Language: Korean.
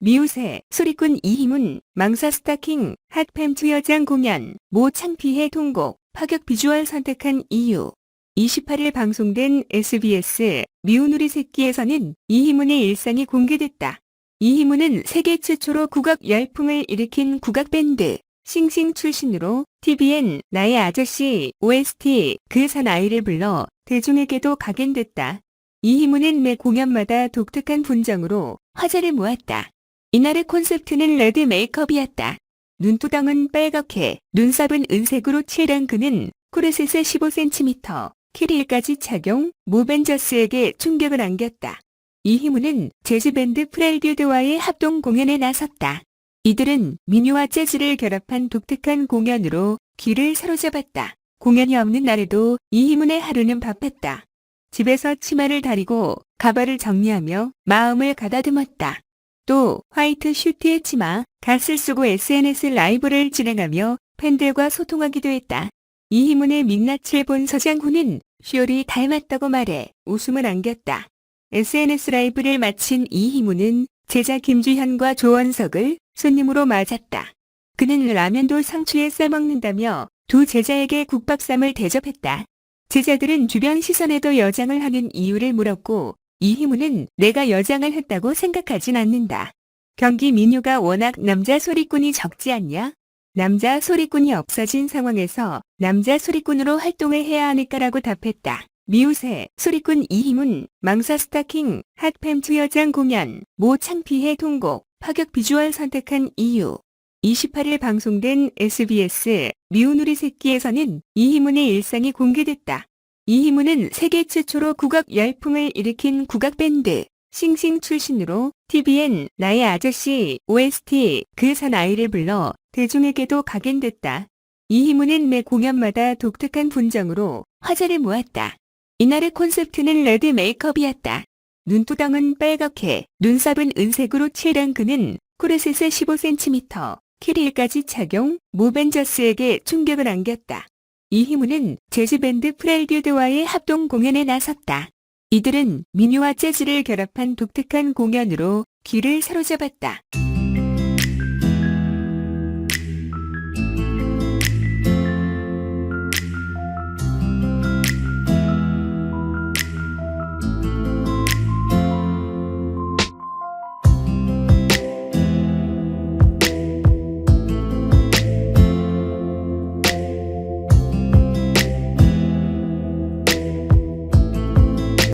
미우새, 소리꾼 이희문, 망사 스타킹, 핫팸 여장 공연, 모 창피해 통곡, 파격 비주얼 선택한 이유. 28일 방송된 SBS 미우누리 새끼에서는 이희문의 일상이 공개됐다. 이희문은 세계 최초로 국악 열풍을 일으킨 국악 밴드 싱싱 출신으로 TVN 나의 아저씨 OST 그산 아이를 불러 대중에게도 각인됐다. 이희문은 매 공연마다 독특한 분장으로 화제를 모았다. 이날의 콘셉트는 레드 메이크업이었다. 눈두덩은 빨갛게, 눈썹은 은색으로 칠한 그는 코르셋에 15cm, 키릴까지 착용, 모벤저스에게 충격을 안겼다. 이희문은 재즈밴드 프렐듀드와의 합동 공연에 나섰다. 이들은 민요와 재즈를 결합한 독특한 공연으로 귀를 사로잡았다. 공연이 없는 날에도 이희문의 하루는 바빴다. 집에서 치마를 다리고 가발을 정리하며 마음을 가다듬었다. 또 화이트 슈트에 치마, 갓을 쓰고 SNS 라이브를 진행하며 팬들과 소통하기도 했다. 이희문의 민낯을 본 서장훈은 쇼리 닮았다고 말해 웃음을 안겼다. SNS 라이브를 마친 이희문은 제자 김주현과 조원석을 손님으로 맞았다. 그는 라면도 상추에 싸먹는다며 두 제자에게 국밥쌈을 대접했다. 제자들은 주변 시선에도 여장을 하는 이유를 물었고 이 희문은 내가 여장을 했다고 생각하진 않는다. 경기 민요가 워낙 남자 소리꾼이 적지 않냐? 남자 소리꾼이 없어진 상황에서 남자 소리꾼으로 활동을 해야 하니까라고 답했다. 미우새, 소리꾼 이희문, 망사 스타킹, 핫팸 투여장 공연, 모 창피해 통곡, 파격 비주얼 선택한 이유. 28일 방송된 SBS 미우누리 새끼에서는 이희문의 일상이 공개됐다. 이 희문은 세계 최초로 국악 열풍을 일으킨 국악 밴드 싱싱 출신으로 TVN 나의 아저씨 OST 그산 아이를 불러 대중에게도 각인됐다. 이 희문은 매 공연마다 독특한 분장으로 화제를 모았다. 이날의 콘셉트는 레드 메이크업이었다. 눈두덩은 빨갛게, 눈썹은 은색으로 칠한 그는 코르셋에 15cm, 키릴까지 착용, 모벤저스에게 충격을 안겼다. 이희문은 재즈밴드 프렐듀드와의 합동 공연에 나섰다. 이들은 민요와 재즈를 결합한 독특한 공연으로 귀를 사로잡았다.